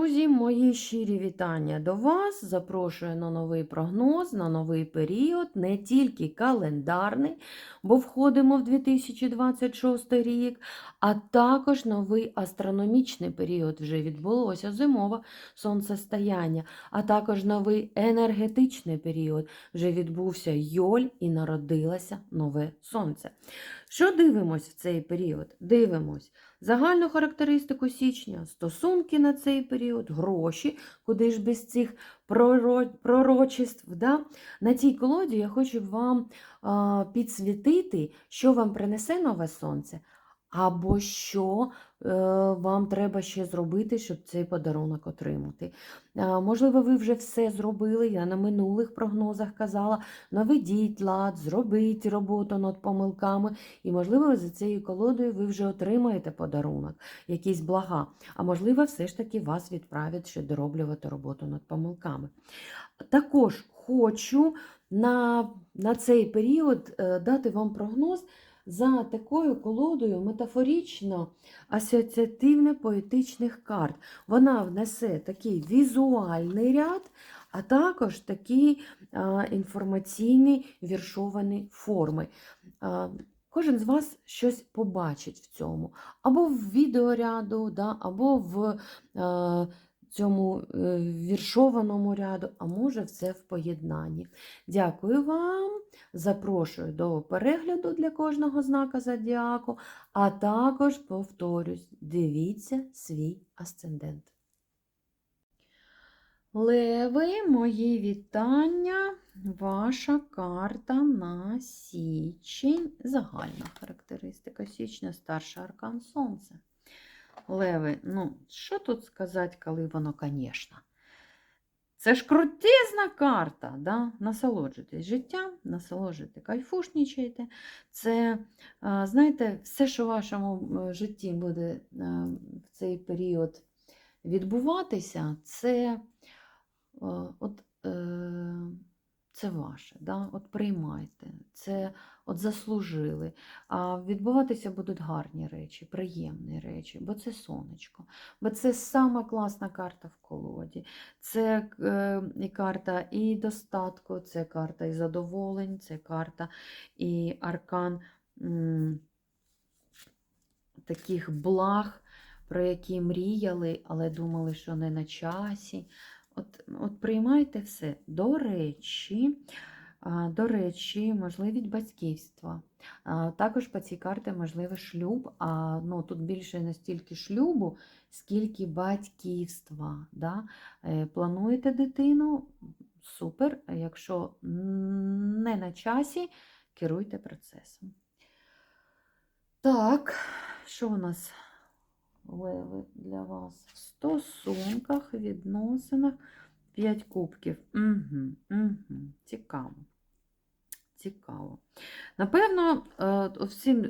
Друзі, мої щирі вітання до вас. Запрошую на новий прогноз, на новий період, не тільки календарний, бо входимо в 2026 рік, а також новий астрономічний період. Вже відбулося зимове сонцестояння, а також новий енергетичний період. Вже відбувся Йоль і народилося нове сонце. Що дивимось в цей період? Дивимось загальну характеристику січня, стосунки на цей період, гроші, куди ж без цих проро- пророчеств. Да? На цій колоді я хочу вам підсвітити, що вам принесе нове сонце, або що е, вам треба ще зробити, щоб цей подарунок отримати. Можливо, ви вже все зробили, я на минулих прогнозах казала, наведіть лад, зробіть роботу над помилками, і, можливо, за цією колодою ви вже отримаєте подарунок, якісь блага. А можливо, все ж таки вас відправять ще дороблювати роботу над помилками. Також хочу на, на цей період е, дати вам прогноз за такою колодою метафорично асоціативно-поетичних карт. Вона внесе такий візуальний ряд, а також такі інформаційні віршовані форми. Кожен з вас щось побачить в цьому, або в відеоряду, да, або в е, цьому е, віршованому ряду, а може все в поєднанні. Дякую вам. Запрошую до перегляду для кожного знака зодіаку, а також повторюсь, дивіться свій асцендент. Леви, мої вітання. Ваша карта на січень. Загальна характеристика січня, старший аркан Сонце. Леви, ну, що тут сказати, коли воно, звісно. Це ж крутезна карта, да? насолоджуйтесь життям, насолоджуйте, кайфушнічайте. Це, знаєте, все, що в вашому житті буде в цей період відбуватися, це от, е, це ваше. Да? От приймайте, це от заслужили. А відбуватися будуть гарні речі, приємні речі, бо це сонечко, бо це сама класна карта в колоді. Це е, і карта і достатку, це карта і задоволень, це карта і аркан таких благ, про які мріяли, але думали, що не на часі. От, от приймайте все. До речі, до речі, можливість батьківства. Також по цій карті можливий шлюб, а ну, тут більше не стільки шлюбу, скільки батьківства. Да? Е, Плануєте дитину? Супер. Якщо не на часі, керуйте процесом. Так, що у нас леви для вас? В стосунках, відносинах, 5 кубків. Угу, угу. Цікаво. Цікаво. Напевно, е,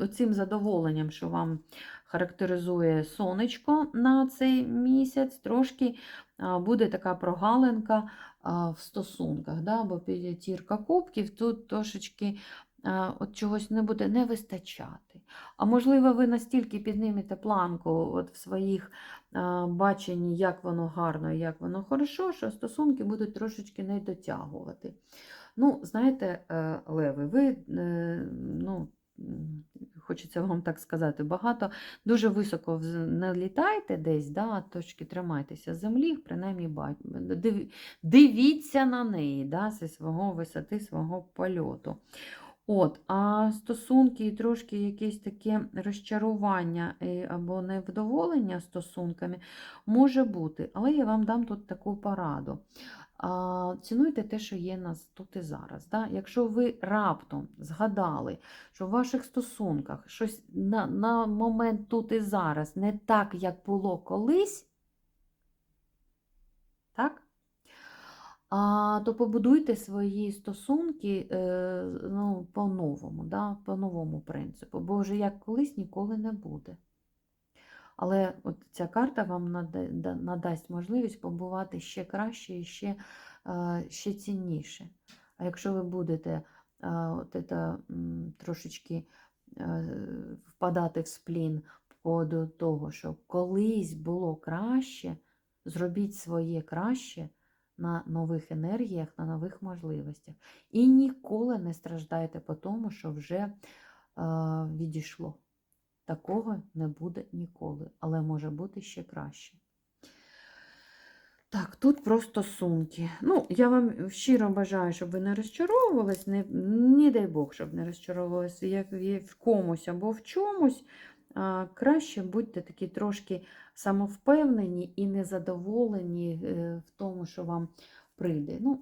оцим задоволенням, що вам характеризує сонечко на цей місяць, трошки буде така прогалинка в стосунках. Да? Бо п'ятірка кубків тут трошечки от чогось не буде не вистачати. А можливо, ви настільки піднімете планку от в своїх баченні, як воно гарно і як воно хорошо, що стосунки будуть трошечки не дотягувати. Ну, знаєте, е, Леви, ви, е, ну, хочеться вам так сказати, багато, дуже високо не літайте десь, да, а трошки тримайтеся землі, принаймні дивіться на неї да, зі свого висоти, свого польоту. От, а стосунки і трошки якесь таке розчарування е, або невдоволення стосунками може бути, але я вам дам тут таку пораду. А, Цінуйте те, що є нас тут і зараз. Да? Якщо ви раптом згадали, що в ваших стосунках щось на, на момент тут і зараз не так, як було колись, так? А, то побудуйте свої стосунки е, ну, по-новому, да? по новому принципу, бо вже як колись ніколи не буде. Але от ця карта вам нада- надасть можливість побувати ще краще і ще, е, ще цінніше. А якщо ви будете е, от м, трошечки е, впадати в сплін до того, що колись було краще, зробіть своє краще на нових енергіях, на нових можливостях. І ніколи не страждайте по тому, що вже е, відійшло. Такого не буде ніколи, але може бути ще краще. Так, тут про стосунки. Ну, я вам щиро бажаю, щоб ви не розчаровувались, не, не дай Бог, щоб не розчаровувалися як в комусь або в чомусь. Краще будьте такі трошки самовпевнені і незадоволені е, в тому, що вам прийде. Ну,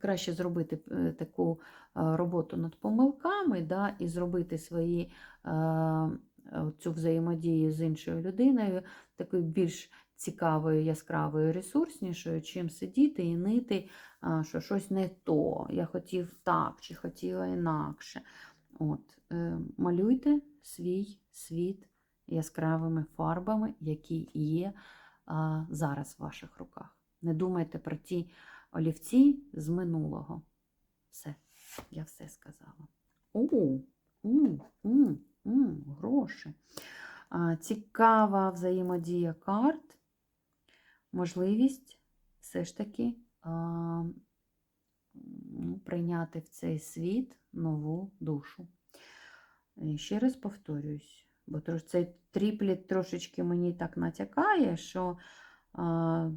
краще зробити е, таку роботу над помилками да, і зробити свої цю взаємодію з іншою людиною такою більш цікавою, яскравою, ресурснішою, чим сидіти і нити, що щось не то. Я хотів так чи хотіла інакше. От, е, малюйте свій світ яскравими фарбами, які є а, зараз в ваших руках. Не думайте про ті олівці з минулого. Все, я все сказала. У, у, у, у, гроші. А, Цікава взаємодія карт, можливість все ж таки а, ну, прийняти в цей світ нову душу. І ще раз повторююсь, бо цей тріпліт трошечки мені так натякає, що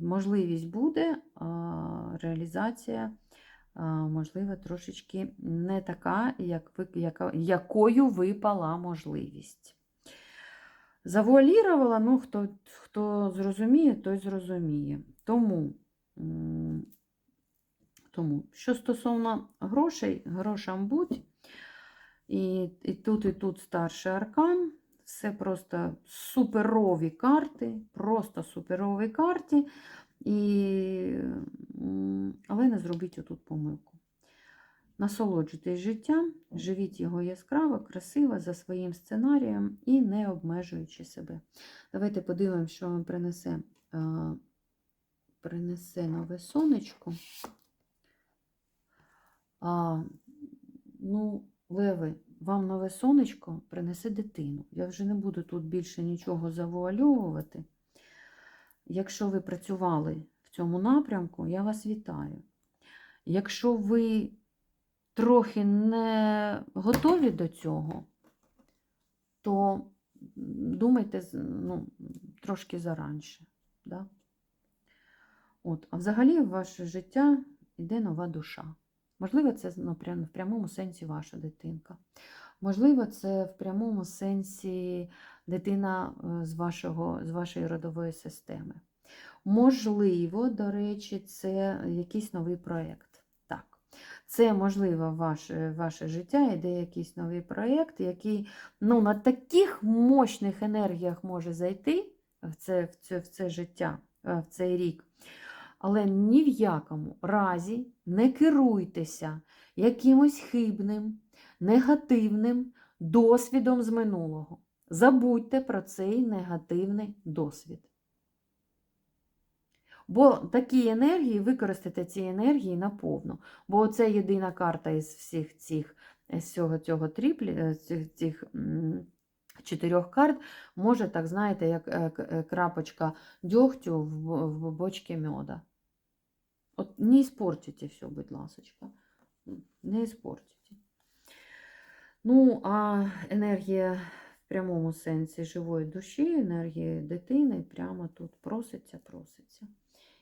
можливість буде, реалізація, можливо, трошечки не така, як ви, яка, якою випала можливість. Завуалірувала, ну, хто, хто зрозуміє, той зрозуміє. Тому, тому, що стосовно грошей, грошам будь, і, і тут, і тут старший аркан, все просто суперові карти, просто суперові карти, і, але не зробіть отут помилку. Насолоджуйтесь життям, живіть його яскраво, красиво, за своїм сценарієм і не обмежуючи себе. Давайте подивимося, що вам принесе, принесе нове сонечко. А, ну, Леви, вам нове сонечко принесе дитину. Я вже не буду тут більше нічого завуальовувати. Якщо ви працювали в цьому напрямку, я вас вітаю. Якщо ви трохи не готові до цього, то думайте ну, трошки заранше. Да? От, а взагалі в ваше життя йде нова душа. Можливо, це ну, в прямому сенсі ваша дитинка. Можливо, це в прямому сенсі дитина е, з, вашого, з вашої родової системи. Можливо, до речі, це якийсь новий проєкт. Так, це можливо ваше, ваше життя, іде якийсь новий проєкт, який ну, на таких мощних енергіях може зайти в це, в це, в це життя, е, в цей рік. Але ні в якому разі не керуйтеся якимось хибним, негативним досвідом з минулого. Забудьте про цей негативний досвід. Бо такі енергії, використайте ці енергії наповну. Бо це єдина карта із всіх цих з цього, цього тріплі, е, цих, цих чотирьох карт може, так знаєте, як е, е, крапочка дьогтю в бочці меда. От не испортите все, будь ласочка. Не испортите. Ну, а енергія в прямому сенсі живої душі, енергія дитини прямо тут проситься, проситься.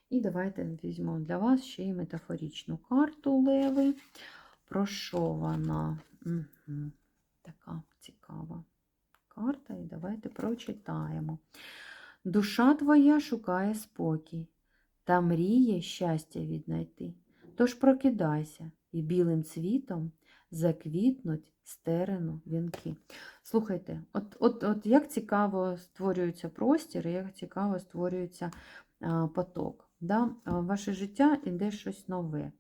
І давайте візьмемо для вас ще й метафоричну карту Леви. Про що вона? Угу. Така цікава карта. І давайте прочитаємо. Душа твоя шукає спокій та мріє щастя віднайти. Тож прокидайся, і білим цвітом заквітнуть стерену вінки. Слухайте, от, от, от як цікаво створюється простір, як цікаво створюється а, поток. Да? Ваше життя іде щось нове.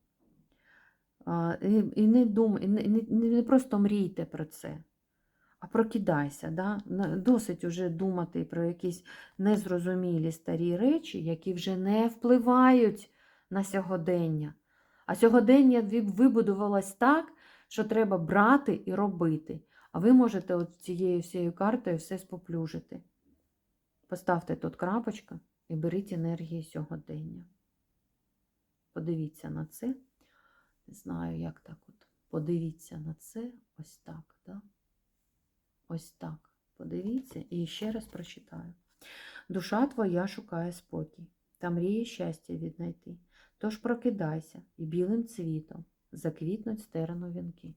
І, не дум, і не, не, не просто мрійте про це, а прокидайся. Да? Досить уже думати про якісь незрозумілі старі речі, які вже не впливають на сьогодення. А сьогодення вибудувалось так, що треба брати і робити. А ви можете от цією всією картою все споплюжити. Поставте тут крапочку і беріть енергії сьогодення. Подивіться на це. Не знаю, як так от. Подивіться на це ось так. Да? Ось так. Подивіться і ще раз прочитаю. Душа твоя шукає спокій та мріє щастя віднайти. Тож прокидайся і білим цвітом заквітнуть стерену вінки.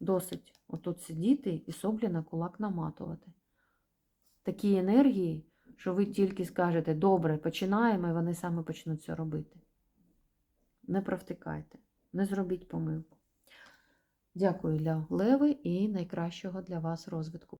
Досить отут сидіти і соплі на кулак наматувати. Такі енергії, що ви тільки скажете, добре, починаємо, і вони саме почнуть це робити. Не провтикайте, не зробіть помилку. Дякую для Леви і найкращого для вас розвитку.